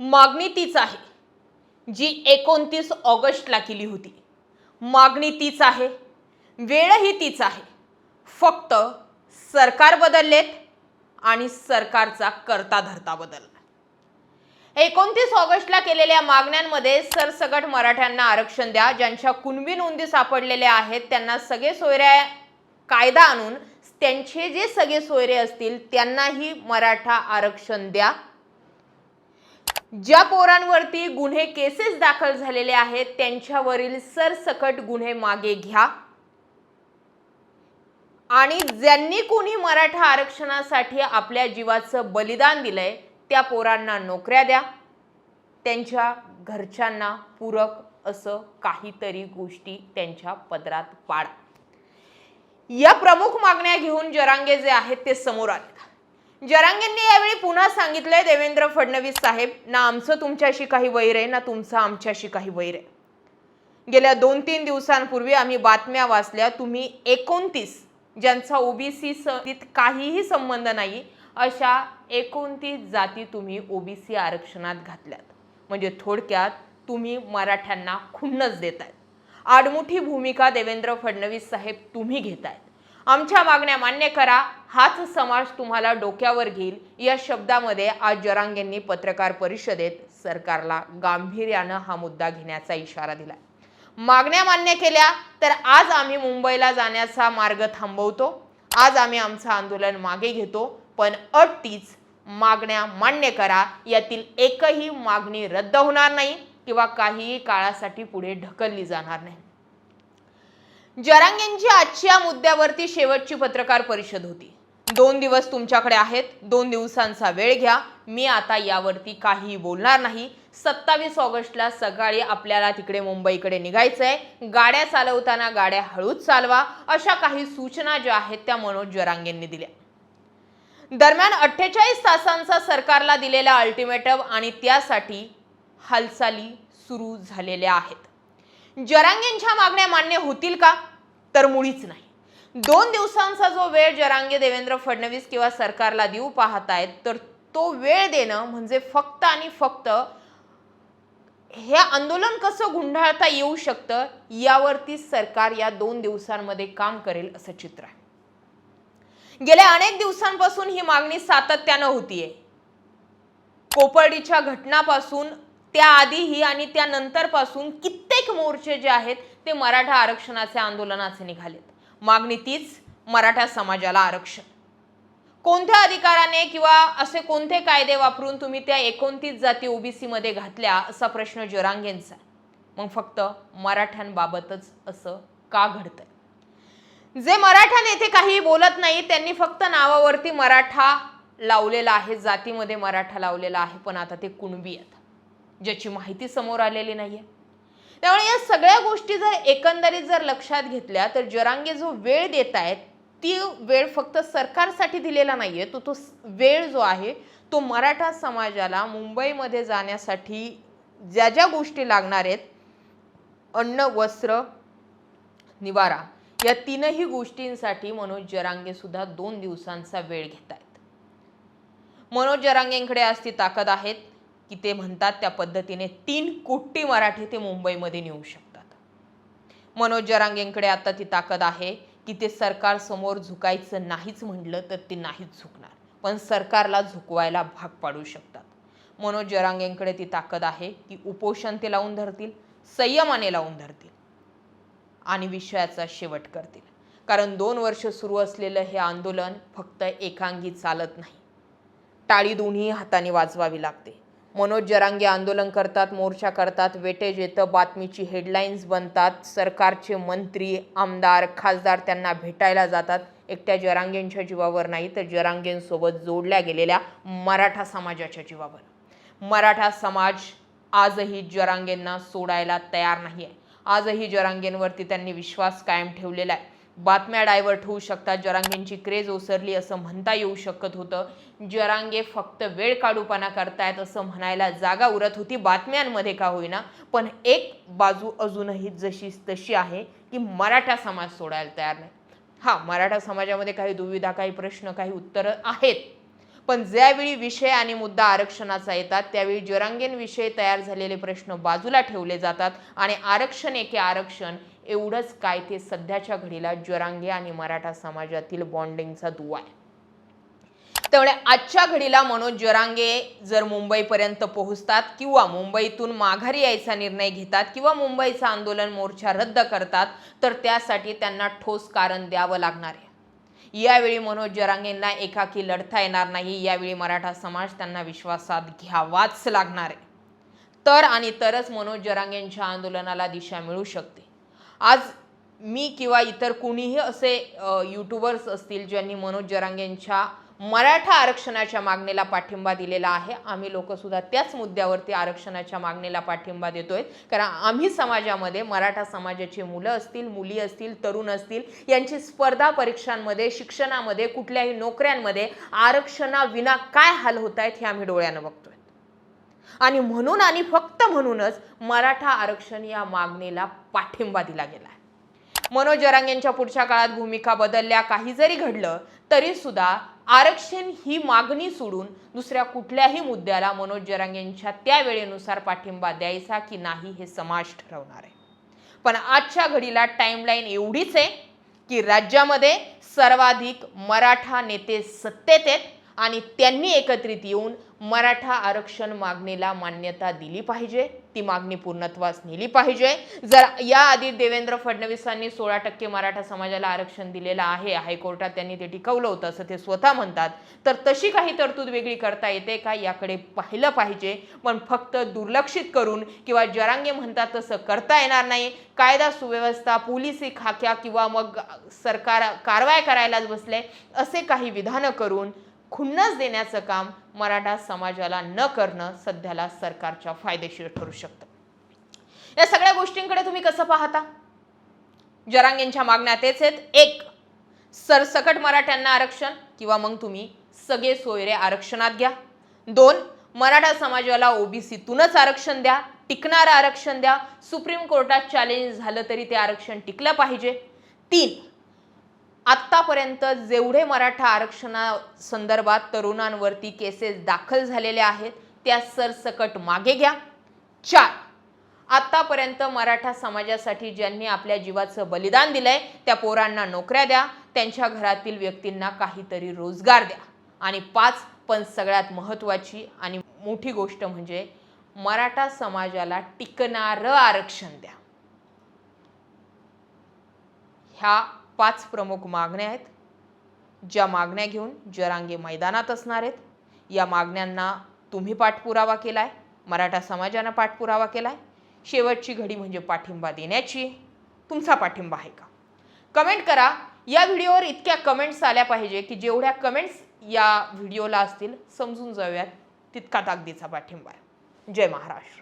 मागणी तीच आहे जी एकोणतीस ऑगस्टला केली होती. मागणी तीच आहे वेळही तीच आहे. फक्त सरकार बदललेत आणि सरकारचा करता धरता बदलला एकोणतीस ऑगस्टला केलेल्या मागण्यांमध्ये सरसगट मराठ्यांना आरक्षण द्या. ज्यांच्या कुणबी नोंदी सापडलेल्या आहेत त्यांना सगळे सोयऱ्या कायदा आणून त्यांचे जे सगळे सोयरे असतील त्यांनाही मराठा आरक्षण द्या. ज्या पोरांवरती गुन्हे केसेस दाखल झालेले आहेत त्यांच्यावरील सरसकट गुन्हे मागे घ्या. आणि ज्यांनी कोणी मराठा आरक्षणासाठी आपल्या जीवाचं बलिदान दिलंय त्या पोरांना नोकऱ्या द्या. त्यांच्या घरच्यांना पूरक असं काहीतरी गोष्टी त्यांच्या पदरात पाडा. या प्रमुख मागण्या घेऊन जरांगे जे आहेत ते समोर आले जरांगेंनी यावेळी पुन्हा सांगितलंय देवेंद्र फडणवीस साहेब ना आमचं तुमच्याशी काही वैर आहे ना तुमचं आमच्याशी काही वैर आहे. गेल्या दोन तीन दिवसांपूर्वी आम्ही बातम्या वाचल्या तुम्ही एकोणतीस ज्यांचा ओबीसी सतीत काहीही संबंध नाही अशा एकोणतीस जाती तुम्ही ओबीसी आरक्षणात घातल्यात. म्हणजे थोडक्यात तुम्ही मराठ्यांना खुन्नच देतायत. आडमुठी भूमिका देवेंद्र फडणवीस साहेब तुम्ही घेत आहेत आमच्या मागण्या मान्य करा हाच समाज तुम्हाला डोक्यावर घेईल. या शब्दामध्ये आज जरांगेंनी पत्रकार परिषदेत सरकारला गांभीर्यानं हा मुद्दा घेण्याचा इशारा दिला मागण्या मान्य केल्या तर आज आम्ही मुंबईला जाण्याचा मार्ग थांबवतो. आज आम्ही आमचं आंदोलन मागे घेतो पण अट तीच मागण्या मान्य करा. यातील एकही मागणी रद्द होणार नाही किंवा काहीही काळासाठी पुढे ढकलली जाणार नाही. जरांगेंची आजच्या मुद्द्यावरती शेवटची पत्रकार परिषद होती. दोन दिवस तुमच्याकडे आहेत. दोन दिवसांचा वेळ घ्या. मी आता यावरती काहीही बोलणार नाही. सत्तावीस ऑगस्टला सकाळी आपल्याला तिकडे मुंबईकडे निघायचंय. गाड्या चालवताना गाड्या हळूच चालवा. अशा काही सूचना ज्या आहेत त्या मनोज जरांगेंनी दिल्या. दरम्यान अठ्ठेचाळीस तासांचा सरकारला दिलेला अल्टिमेटम आणि त्यासाठी हालचाली सुरू झालेल्या आहेत. जरांगेंच्या मागण्या मान्य होतील का? तर मुळीच नाही. दोन दिवसांचा जो वेळ जरांगे देवेंद्र फडणवीस किंवा सरकारला देऊ पाहत आहेत तर तो वेळ देणं म्हणजे फक्त आणि फक्त हे आंदोलन कसं गुंडाळता येऊ शकतं यावरती सरकार या दोन दिवसांमध्ये काम करेल असं चित्र आहे. गेल्या अनेक दिवसांपासून ही मागणी सातत्यानं होतीये. कोपर्डीच्या घटनापासून त्याआधीही आणि त्यानंतरपासून कित्येक मोर्चे जे आहेत ते मराठा आरक्षणाचे आंदोलनाचे निघालेत. मागणी तीच मराठा समाजाला आरक्षण. कोणत्या अधिकाराने किंवा असे कोणते कायदे वापरून तुम्ही त्या एकोणतीस जाती ओबीसीमध्ये घातल्या असा प्रश्न जरांगेंचा आहे. मग फक्त मराठ्यांबाबतच असं का घडतं जे मराठा नेते काही बोलत नाही त्यांनी फक्त नावावरती मराठा लावलेला आहे जातीमध्ये मराठा लावलेला आहे पण आता ते कुणबी आहेत. ज्याची माहिती समोर आलेली नाही आहे त्यामुळे या सगळ्या गोष्टी जर एकंदरीत जर लक्षात घेतल्या तर जरांगे जो वेळ देत आहेत ती वेळ फक्त सरकारसाठी दिलेला नाही आहे तो तो वेळ जो आहे तो मराठा समाजाला मुंबईमध्ये जाण्यासाठी ज्या ज्या गोष्टी लागणार आहेत अन्न वस्त्र निवारा या तीनही गोष्टींसाठी मनोज जरांगे सुद्धा दोन दिवसांचा वेळ घेत आहेत. मनोज जरांगेंकडे आज ती ताकद आहेत. की ते म्हणतात त्या पद्धतीने तीन कोटी मराठी ते मुंबईमध्ये नेऊ शकतात. मनोज जरांगेंकडे आता ती ताकद आहे की ते सरकार समोर झुकायचं नाहीच म्हटलं तर ते नाहीच झुकणार. पण सरकारला झुकवायला भाग पाडू शकतात. मनोज जरांगेंकडे ती ताकद आहे की उपोषण ते लावून धरतील संयमाने लावून धरतील आणि विषयाचा शेवट करतील. कारण दोन वर्ष सुरू असलेलं हे आंदोलन फक्त एकांगी चालत नाही. टाळी दोन्ही हाताने वाजवावी लागते. मनोज जरांगे आंदोलन करतात मोर्चा करतात वेटेज येतं बातमीची हेडलाईन्स बनतात. सरकारचे मंत्री आमदार खासदार त्यांना भेटायला जातात. एकट्या जरांगेंच्या जीवावर नाही तर जरांगेंसोबत जोडल्या गेलेल्या मराठा समाजाच्या जीवावर. मराठा समाज आजही जरांगेंना सोडायला तयार नाही आहे आजही जरांगेंवरती त्यांनी विश्वास कायम ठेवलेला आहे. बातम्या डायव्हर्ट होऊ शकतात. जरांगेंची क्रेज ओसरली असं म्हणता येऊ शकत होतं. जरांगे फक्त वेळ काढूपणा करतायत असं म्हणायला जागा उरत होती. बातम्यांमध्ये का होईना. पण एक बाजू अजूनही जशी तशी आहे की मराठा समाज सोडायला तयार नाही. हा मराठा समाजामध्ये काही दुविधा काही प्रश्न काही उत्तरं आहेत. पण ज्यावेळी विषय आणि मुद्दा आरक्षणाचा येतात त्यावेळी जरांगेन विषय तयार झालेले प्रश्न बाजूला ठेवले जातात. आणि आरक्षण एके आरक्षण एवढंच काय ते सध्याच्या घडीला जरांगे आणि मराठा समाजातील बॉन्डिंगचा दुवा आहे. त्यामुळे आजच्या घडीला मनोज जरांगे जर मुंबईपर्यंत पोहोचतात किंवा मुंबईतून माघारी यायचा निर्णय घेतात किंवा मुंबईचा आंदोलन मोर्चा रद्द करतात तर त्यासाठी त्यांना ठोस कारण द्यावं लागणार आहे. यावेळी मनोज जरांगेंना एकाकी लढता येणार नाही. यावेळी मराठा समाज त्यांना विश्वासात घ्यावाच लागणार आहे. तर आणि तरच मनोज जरांगेंच्या आंदोलनाला दिशा मिळू शकते. आज मी किंवा इतर कुणीही असे यूट्यूबर्स असतील ज्यांनी मनोज जरांगेंच्या मराठा आरक्षणाच्या मागणीला पाठिंबा दिलेला आहे. आम्ही लोकसुद्धा त्याच मुद्द्यावरती आरक्षणाच्या मागणीला पाठिंबा देतोय. कारण आम्ही समाजामध्ये मराठा समाजाची मुलं असतील मुली असतील तरुण असतील यांची स्पर्धा परीक्षांमध्ये शिक्षणामध्ये कुठल्याही नोकऱ्यांमध्ये आरक्षणाविना काय हाल होत आहेत हे आम्ही डोळ्यानं बघतोय. आणि म्हणून आणि फक्त म्हणूनच मराठा आरक्षण या मागणीला पाठिंबा दिला गेला आहे मनोज जरांगेंच्या पुढच्या काळात भूमिका बदलल्या काही जरी घडलं तरी सुद्धा आरक्षण ही मागणी सोडून दुसऱ्या कुठल्याही मुद्द्याला मनोज जरांगेंच्या त्या वेळेनुसार पाठिंबा द्यायचा की नाही हे समाज ठरवणार आहे. पण आजच्या घडीला टाईमलाईन एवढीच आहे की राज्यामध्ये सर्वाधिक मराठा नेते सत्तेत आहेत. आणि त्यांनी एकत्रित येऊन मराठा आरक्षण मागणीला मान्यता दिली पाहिजे. ती मागणी पूर्णत्वास नेली पाहिजे. जर याआधी देवेंद्र फडणवीसांनी सोळा टक्के मराठा समाजाला आरक्षण दिलेलं आहे हायकोर्टात त्यांनी ते टिकवलं होतं असं ते स्वतः म्हणतात. तर तशी काही तरतूद वेगळी करता येते का? याकडे पाहिलं पाहिजे. पण फक्त दुर्लक्षित करून किंवा जरांगे म्हणतात तसं करता येणार नाही. कायदा सुव्यवस्था पोलिसी खाक्या किंवा मग सरकार कारवाई करायलाच बसले असे काही विधानं करून खुन्नस देण्याचं काम मराठा समाजाला न करणं सध्याला सरकारच्या फायदेशीर ठरू शकतं. या सगळ्या गोष्टींकडे तुम्ही कसं पाहता? जरांगेंच्या मागण्या तेच आहेत. एक सरसकट मराठ्यांना आरक्षण किंवा मग तुम्ही सगळे सोयरे आरक्षणात घ्या. दोन मराठा समाजाला ओबीसीतूनच आरक्षण द्या टिकणारं आरक्षण द्या. सुप्रीम कोर्टात चॅलेंज झालं तरी ते आरक्षण टिकलं पाहिजे. तीन आत्तापर्यंत जेवढे मराठा आरक्षणा संदर्भात तरुणांवरती केसेस दाखल झालेल्या आहेत त्या सरसकट मागे घ्या. चार आत्तापर्यंत मराठा समाजासाठी ज्यांनी आपल्या जीवाचं बलिदान दिलंय त्या पोरांना नोकऱ्या द्या त्यांच्या घरातील व्यक्तींना काहीतरी रोजगार द्या. आणि पाच पण सगळ्यात महत्त्वाची आणि मोठी गोष्ट म्हणजे मराठा समाजाला टिकणारं आरक्षण द्या. ह्या पाच प्रमुख मागण्या आहेत. ज्या मागण्या घेऊन जरांगे मैदानात असणार आहेत. या मागण्यांना तुम्ही पाठपुरावा केला आहे मराठा समाजानं पाठपुरावा केला आहे शेवटची घडी म्हणजे पाठिंबा देण्याची. तुमचा पाठिंबा आहे का? कमेंट करा. या व्हिडिओवर इतक्या कमेंट्स आल्या पाहिजे की जेवढ्या कमेंट्स या व्हिडिओला असतील समजून जाऊयात. तितका ताकदीचा पाठिंबा आहे. जय महाराष्ट्र.